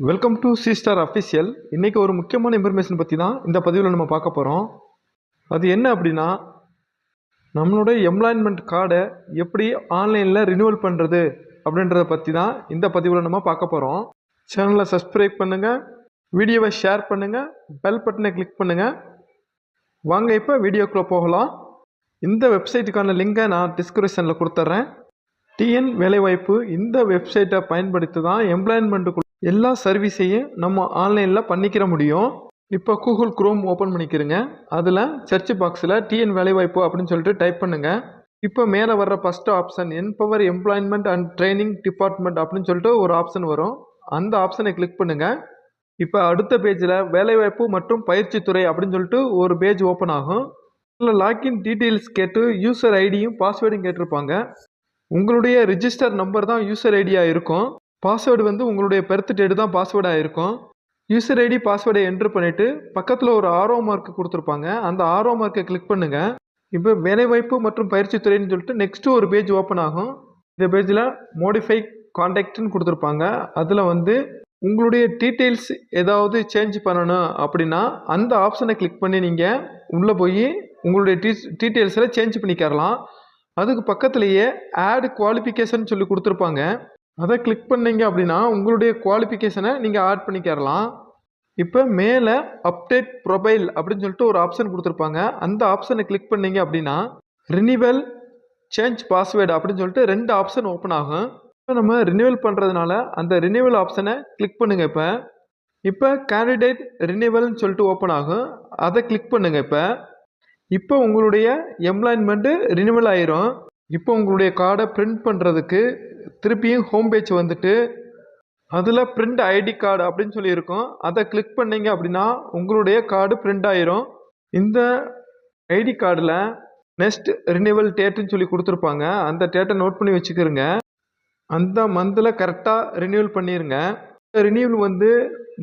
Welcome to C Star official இன்றைக்கி ஒரு முக்கியமான இன்ஃபர்மேஷன் பற்றி தான் இந்த பதிவில் நம்ம பார்க்க போகிறோம் அது என்ன அப்படின்னா நம்மளுடைய எம்ப்ளாய்மெண்ட் கார்டை எப்படி ஆன்லைனில் ரினியூவல் பண்ணுறது அப்படின்றத பற்றி தான் இந்த பதிவில் நம்ம பார்க்க போகிறோம் சேனலை சப்ஸ்கிரைப் பண்ணுங்கள் வீடியோவை ஷேர் பண்ணுங்கள் பெல் பட்டனை கிளிக் பண்ணுங்கள் வாங்க இப்போ வீடியோக்குள்ளே போகலாம். இந்த வெப்சைட்டுக்கான லிங்கை நான் டிஸ்கிரிப்ஷனில் கொடுத்துட்றேன் டிஎன் வேலைவாய்ப்பு இந்த வெப்சைட்டை பயன்படுத்தி தான் எம்ப்ளாய்மெண்ட்டுக்குள்ள எல்லா சர்வீஸையும் நம்ம ஆன்லைனில் பண்ணிக்கிற முடியும். இப்போ கூகுள் குரோம் ஓப்பன் பண்ணிக்கிறங்க அதில் சர்ச் பாக்ஸில் டிஎன் வேலைவாய்ப்பு அப்படின்னு சொல்லிட்டு டைப் பண்ணுங்கள் இப்போ மேலே வர்ற ஃபஸ்ட்டு ஆப்ஷன் என்பவர் எம்ப்ளாய்மெண்ட் அண்ட் ட்ரைனிங் டிபார்ட்மெண்ட் அப்படின்னு சொல்லிட்டு ஒரு ஆப்ஷன் வரும். அந்த ஆப்ஷனை கிளிக் பண்ணுங்கள் இப்போ அடுத்த பேஜில் வேலைவாய்ப்பு மற்றும் பயிற்சித்துறை அப்படின்னு சொல்லிட்டு ஒரு பேஜ் ஓப்பன் ஆகும். இதில் லாக்இன் டீட்டெயில்ஸ் கேட்டு யூசர் ஐடியும் பாஸ்வேர்டும் கேட்டிருப்பாங்க. உங்களுடைய ரிஜிஸ்டர் நம்பர் தான் யூசர் ஐடியாக இருக்கும். பாஸ்வேர்டு வந்து உங்களுடைய பெர்த் டேட் தான் பாஸ்வேர்டாக இருக்கும் யூசர் ஐடி பாஸ்வேர்டை என்ட்ரு பண்ணிவிட்டு பக்கத்தில் ஒரு ஆரோ மார்க் கொடுத்துருப்பாங்க. அந்த ஆரோ மார்க்கை கிளிக் பண்ணுங்கள் இப்போ வேலைவாய்ப்பு மற்றும் பயிற்சித்துறைன்னு சொல்லிட்டு நெக்ஸ்ட்டு ஒரு பேஜ் ஓப்பன் ஆகும். இந்த பேஜில் மோடிஃபை காண்டாக்ட்னு கொடுத்துருப்பாங்க. அதில் வந்து உங்களுடைய டீட்டெயில்ஸ் ஏதாவது சேஞ்ச் பண்ணணும் அப்படின்னா அந்த ஆப்ஷனை கிளிக் பண்ணி நீங்கள் உள்ளே போய் உங்களுடைய டீ டீட்டெயில்ஸில் சேஞ்ச் பண்ணிக்கிறலாம். அதுக்கு பக்கத்துலேயே ஆட் குவாலிஃபிகேஷன் சொல்லி கொடுத்துருப்பாங்க. அதை கிளிக் பண்ணீங்க அப்படின்னா உங்களுடைய குவாலிஃபிகேஷனை நீங்கள் ஆட் பண்ணிக்கிறலாம் இப்போ மேலே அப்டேட் ப்ரொபைல் அப்படின்னு சொல்லிட்டு ஒரு ஆப்ஷன் கொடுத்துருப்பாங்க. அந்த ஆப்ஷனை கிளிக் பண்ணீங்க அப்படின்னா ரினிவல் சேஞ்ச் பாஸ்வேர்டு அப்படின்னு சொல்லிட்டு ரெண்டு ஆப்ஷன் ஓப்பன் ஆகும். இப்போ நம்ம ரினிவல் பண்ணுறதுனால அந்த ரினிவல் ஆப்ஷனை கிளிக் பண்ணுங்கள் இப்போ. இப்போ கேண்டிடேட் ரினிவல்னு சொல்லிட்டு ஓப்பன் ஆகும். அதை கிளிக் பண்ணுங்கள் இப்போ. இப்போ உங்களுடைய எம்ப்ளாய்மெண்ட்டு ரினிவல் ஆயிரும். இப்போ உங்களுடைய கார்டை பிரிண்ட் பண்ணுறதுக்கு திருப்பியும் ஹோம் பேஜ் வந்துட்டு அதில் பிரிண்ட் ஐடி கார்டு அப்படின்னு சொல்லி இருக்கும் அதை கிளிக் பண்ணீங்க அப்படின்னா உங்களுடைய கார்டு பிரிண்ட் ஆயிரும். இந்த ஐடி கார்டில் நெக்ஸ்ட் ரினிவல் டேட்டுன்னு சொல்லி கொடுத்துருப்பாங்க. அந்த டேட்டை நோட் பண்ணி வச்சுக்கிறங்க அந்த மந்தில் கரெக்டாக ரினியூவல் பண்ணிடுங்க ரினியூவல் வந்து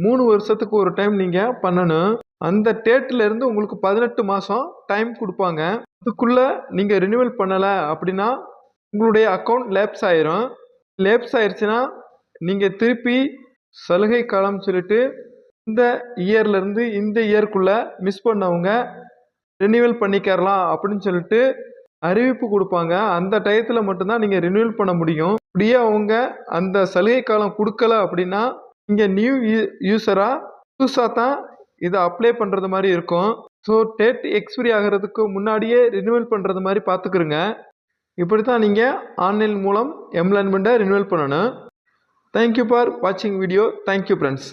மூணு வருஷத்துக்கு ஒரு டைம் நீங்கள் பண்ணணும். அந்த டேட்டில் உங்களுக்கு பதினெட்டு மாதம் டைம் கொடுப்பாங்க. அதுக்குள்ளே நீங்கள் ரினியூவல் பண்ணலை அப்படின்னா உங்களுடைய அக்கௌண்ட் லேப்ஸ் ஆயிரும். லேப்ஸ் ஆயிடுச்சுன்னா நீங்கள் திருப்பி சலுகை காலம் சொல்லிட்டு இந்த இயர்லேருந்து இந்த இயர்க்குள்ளே மிஸ் பண்ணவங்க ரினியூவல் பண்ணிக்கிறலாம் அப்படின்னு சொல்லிட்டு அறிவிப்பு கொடுப்பாங்க. அந்த டயத்தில் மட்டும்தான் நீங்கள் ரினியூவல் பண்ண முடியும். அப்படியே அவங்க அந்த சலுகை காலம் கொடுக்கல அப்படின்னா நீங்கள் நியூ யூஸராக புதுசாக தான் இதை அப்ளை பண்ணுறது மாதிரி இருக்கும். ஸோ டேட் எக்ஸ்பிரி ஆகிறதுக்கு முன்னாடியே ரினியூவல் பண்ணுறது மாதிரி பார்த்துக்குருங்க. இப்படி தான் நீங்கள் ஆன்லைன் மூலம் எம்ப்ளாய்மெண்ட்டை ரினுவல் பண்ணணும். தேங்க்யூ ஃபார் வாட்சிங் வீடியோ தேங்க்யூ ஃப்ரெண்ட்ஸ்